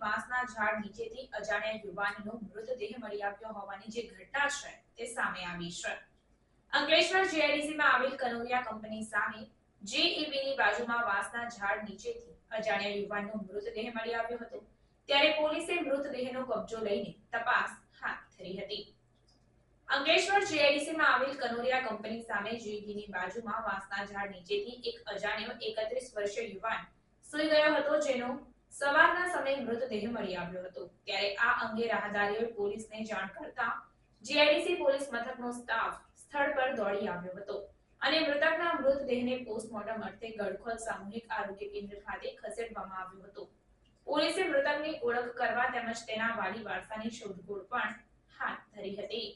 વાંસના ઝાડ નીચેથી અજાણ્યા યુવાનનો મૃતદેહ મળી આવ્યો હોવાની જે ઘટના છે, તે સામે આવી છે. અંકલેશ્વર જીઆઈડીસીમાં આવેલ કનોરિયા કંપની સામે જેઈબીની બાજુમાં વાંસના ઝાડ નીચેથી અજાણ્યા યુવાનનો મૃતદેહ મળી આવ્યો હતો. ત્યારે પોલીસે મૃતદેહનો કબજો લઈને તપાસ હાથ ધરી હતી. અંકલેશ્વર જીઆઈડીસીમાં આવેલ કનોરિયા કંપની સામે જેઈબીની બાજુમાં વાંસના ઝાડ નીચેથી એક અજાણ્યો એકત્રીસ વર્ષીય યુવાન સૂઈ ગયો હતો જેનો સવારના સમયે મૃતદેહ મળી આવ્યો હતો. ત્યારે આ અંગે રાહદારીઓ પોલીસને જાણ કરતા જીઆઈડીસી પોલીસ મથકનો સ્ટાફ સ્થળ પર દોડી આવ્યો હતો અને મૃતકના મૃતદેહને પોસ્ટમોર્ટમ અર્થે ગડખોલ સામૂહિક આરોગ્ય કેન્દ્ર ખાતે ખસેડવામાં આવ્યો હતો. પોલીસે મૃતકની ઓળખ કરવા તેમજ તેના વાલી વારસાની શોધખોળ પણ હાથ ધરી હતી.